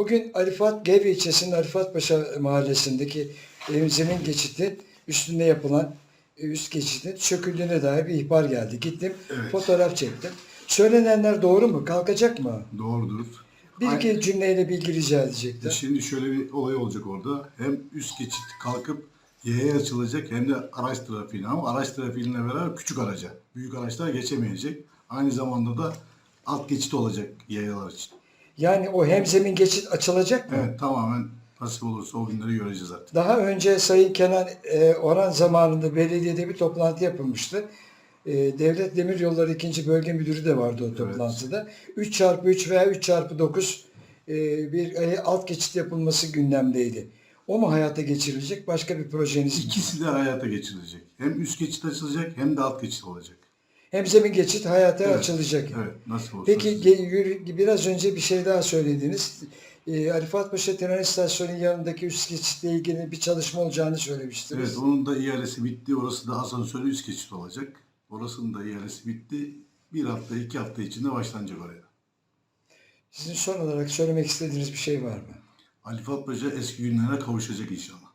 Bugün Arifat Gevre ilçesinin Arifatpaşa mahallesindeki zemin geçidi üstünde yapılan e, üst geçidin söküldüğüne dair bir ihbar geldi. Gittim, Evet. fotoğraf çektim. Söylenenler doğru mu? Kalkacak mı? Doğrudur. Bir iki cümleyle bilgi rica edecektim. Şimdi şöyle bir olay olacak orada. Hem üst geçit kalkıp yaya açılacak hem de araç trafiğine ama araç trafiğiyle beraber küçük araca. Büyük araçlar geçemeyecek. Aynı zamanda da alt geçit olacak yayalar için. Yani o hemzemin geçit açılacak mı? Evet tamamen nasip olursa o günleri göreceğiz artık. Daha önce Sayın Kenan e, Orhan zamanında belediyede bir toplantı yapılmıştı. E, Devlet Demiryolları 2. Bölge Müdürü de vardı o toplantıda. 3 çarpı 3 veya 3 çarpı 9 e, bir e, alt geçit yapılması gündemdeydi. O mu hayata geçirilecek? Başka bir projeniz mi? İkisi de hayata geçirilecek. Hem üst geçit açılacak hem de alt geçit olacak. Hemzemin geçit hayata Evet, açılacak. Evet nasip olursa. Peki ge- biraz önce bir şey daha söylediniz. E, Arifat Paşa Tren İstasyonu'nun yanındaki üst geçitle ilgili bir çalışma olacağını söylemiştiniz. Evet onun da ihalesi bitti. Orası da asansörü üst geçit olacak. Orasının da ihalesi bitti. Bir hafta iki hafta içinde başlanacak oraya. Sizin son olarak söylemek istediğiniz bir şey var mı? Ali Fuat Paşa eski günlerine kavuşacak inşallah.